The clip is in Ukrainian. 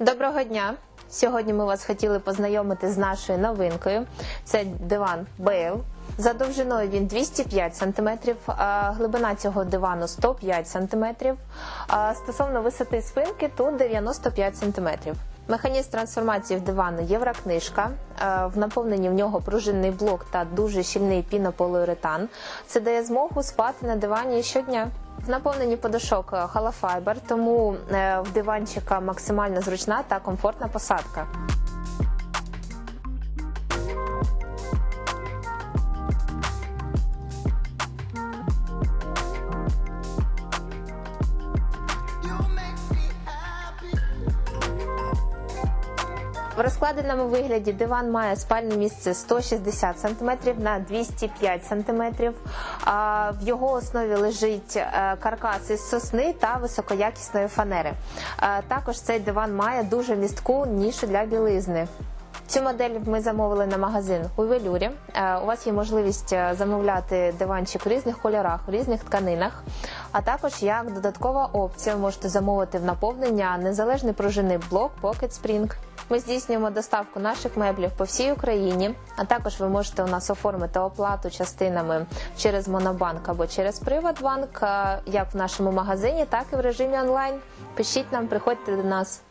Доброго дня! Сьогодні ми вас хотіли познайомити з нашою новинкою. Це диван Бейл. За довжиною він 205 см, глибина цього дивану 105 см. Стосовно висоти спинки тут 95 см. Механізм трансформації в дивану єврокнижка. Е, В наповненні в нього пружинний блок та дуже щільний пінополіуретан. Це дає змогу спати на дивані щодня. В наповненні подушок халафайбер, тому е, в диванчика максимально зручна та комфортна посадка. В розкладеному вигляді диван має спальне місце 160 см на 205 см. В його основі лежить е, каркас із сосни та високоякісної фанери. Також цей диван має дуже містку нішу для білизни. Цю модель ми замовили на магазин у велюрі. Е, У вас є можливість е, замовляти диванчик у різних кольорах, у різних тканинах. А також як додаткова опція можете замовити в наповнення незалежний пружинний блок Pocket Spring. Ми здійснюємо доставку наших меблів по всій Україні. А також ви можете у нас оформити оплату частинами через Монобанк або через Приватбанк, як в нашому магазині, так і в режимі онлайн. Пишіть нам, приходьте до нас.